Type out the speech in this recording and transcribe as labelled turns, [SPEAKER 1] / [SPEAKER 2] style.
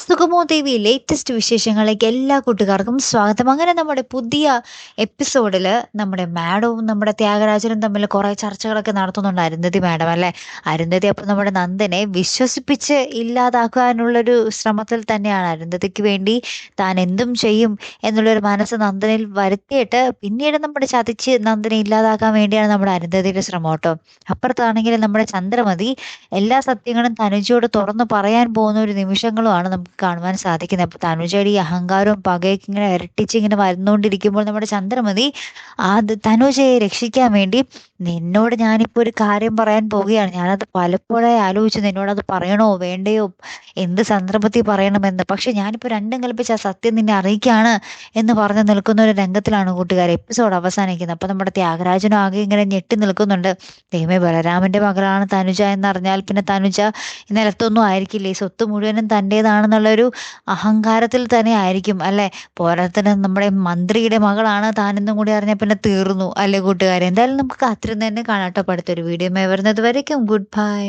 [SPEAKER 1] സുഗമോ ദേവി latest വിശേഷങ്ങളിലേക്ക് എല്ലാ കൂട്ടുകാർക്കും സ്വാഗതം. അങ്ങനെ നമ്മുടെ പുതിയ എപ്പിസോഡിൽ നമ്മുടെ മാഡവും നമ്മുടെ ത്യാഗരാജനും തമ്മിൽ കുറേ ചർച്ചകളൊക്കെ നടത്തുന്നുണ്ട് അരുന്ധതി മാഡം അല്ലേ? അരുന്ധതി അപ്പോൾ നമ്മുടെ നന്ദനെ വിശ്വസിപ്പിച്ച് ഇല്ലാതാക്കാനുള്ളൊരു ശ്രമത്തിൽ തന്നെയാണ് അരുന്ധതിക്ക് വേണ്ടി താൻ എന്തും ചെയ്യും എന്നുള്ളൊരു മനസ്സ് നന്ദനിൽ വരുത്തിയിട്ട് പിന്നീട് നമ്മുടെ ചതിച്ച് നന്ദനെ ഇല്ലാതാക്കാൻ വേണ്ടിയാണ് നമ്മുടെ അരുന്ധതിയുടെ ശ്രമം കേട്ടോ. അപ്പുറത്താണെങ്കിൽ നമ്മുടെ ചന്ദ്രമതി എല്ലാ സത്യങ്ങളും തനുജയോട് തുറന്നു പറയാൻ പോകുന്ന ഒരു നിമിഷങ്ങളുമാണ് നമുക്ക് കാണുവാൻ സാധിക്കുന്നത്. അപ്പോൾ തനുജയുടെ ഈ അഹങ്കാരവും പകയൊക്കെ ഇങ്ങനെ ഇരട്ടിച്ച് ഇങ്ങനെ വരുന്നുകൊണ്ടിരിക്കുമ്പോൾ നമ്മുടെ ചന്ദ്രമതി ആ തനുജയെ രക്ഷിക്കാൻ വേണ്ടി നിന്നോട് ഞാനിപ്പോൾ ഒരു കാര്യം പറയാൻ പോവുകയാണ്. ഞാനത് പലപ്പോഴായി ആലോചിച്ചു അത് പറയണോ വേണ്ടയോ എന്ത് സന്ദർഭത്തിൽ പറയണമെന്ന്. പക്ഷെ ഞാനിപ്പോൾ രണ്ടും കൽപ്പിച്ച സത്യം നിന്നെ അറിയിക്കുകയാണ് എന്ന് പറഞ്ഞ് നിൽക്കുന്ന ഒരു രംഗത്തിലാണ് കൂട്ടുകാർ എപ്പിസോഡ് അവസാനിക്കുന്നത്. അപ്പോൾ നമ്മുടെ ത്യാഗരാജനും ആകെ ഇങ്ങനെ ഞെട്ടി നിൽക്കുന്നുണ്ട്. ദൈവമേ ബലരാമന്റെ മകളാണ് തനുജ എന്നറിഞ്ഞാൽ പിന്നെ തനുജ നിലത്തൊന്നും ആയിരിക്കില്ലേ. സ്വത്ത് മുഴുവനും തന്റേതാണെന്നുള്ളൊരു അഹങ്കാരത്തിൽ തന്നെ ആയിരിക്കും അല്ലെ? പോരാത്തിന് നമ്മുടെ മന്ത്രിയുടെ മകളാണ് താനെന്നും കൂടി അറിഞ്ഞാൽ പിന്നെ തീർന്നു അല്ലേ കൂട്ടുകാരെ? എന്തായാലും നമുക്ക് അത്രയും തന്നെ കാണാട്ടോ അടുത്തൊരു വീഡിയോ. വരുന്നത് വരയ്ക്കും. Good bye